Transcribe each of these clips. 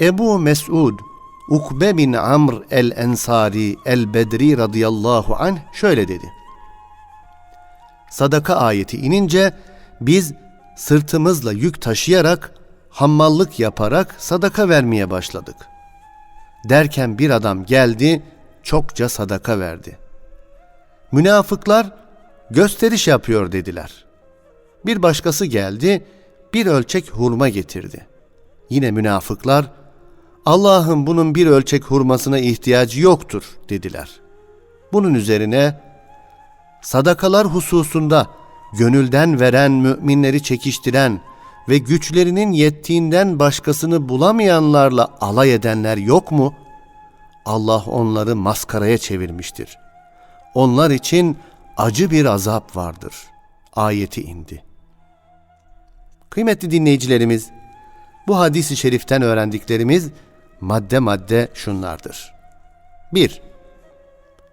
Ebu Mesud Ukbe bin Amr el-Ensari el-Bedri radıyallahu anh şöyle dedi. Sadaka ayeti inince biz sırtımızla yük taşıyarak, hammallık yaparak sadaka vermeye başladık. Derken bir adam geldi, çokça sadaka verdi. Münafıklar gösteriş yapıyor dediler. Bir başkası geldi, bir ölçek hurma getirdi. Yine münafıklar, Allah'ın bunun bir ölçek hurmasına ihtiyacı yoktur dediler. Bunun üzerine sadakalar hususunda gönülden veren müminleri çekiştiren ve güçlerinin yettiğinden başkasını bulamayanlarla alay edenler yok mu? Allah onları maskaraya çevirmiştir. Onlar için acı bir azap vardır. Ayeti indi. Kıymetli dinleyicilerimiz, bu hadisi şeriften öğrendiklerimiz madde madde şunlardır. 1.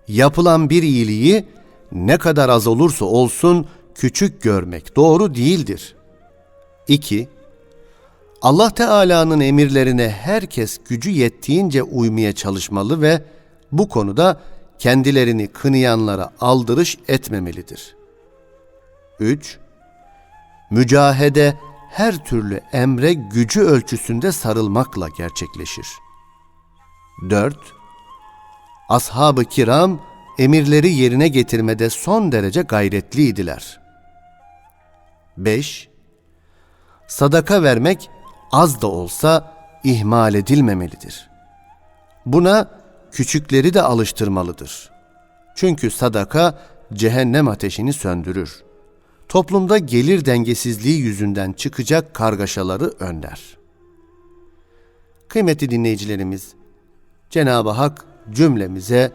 Yapılan bir iyiliği ne kadar az olursa olsun küçük görmek doğru değildir. 2. Allah Teala'nın emirlerine herkes gücü yettiğince uymaya çalışmalı ve bu konuda kendilerini kınayanlara aldırış etmemelidir. 3. Mücahede her türlü emre gücü ölçüsünde sarılmakla gerçekleşir. 4. Ashab-ı kiram emirleri yerine getirmede son derece gayretliydiler. 5. Sadaka vermek az da olsa ihmal edilmemelidir. Buna küçükleri de alıştırmalıdır. Çünkü sadaka cehennem ateşini söndürür. Toplumda gelir dengesizliği yüzünden çıkacak kargaşaları önler. Kıymetli dinleyicilerimiz, Cenab-ı Hak cümlemize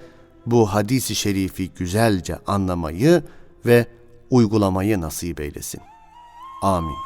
bu hadisi şerifi güzelce anlamayı ve uygulamayı nasip eylesin. Amin.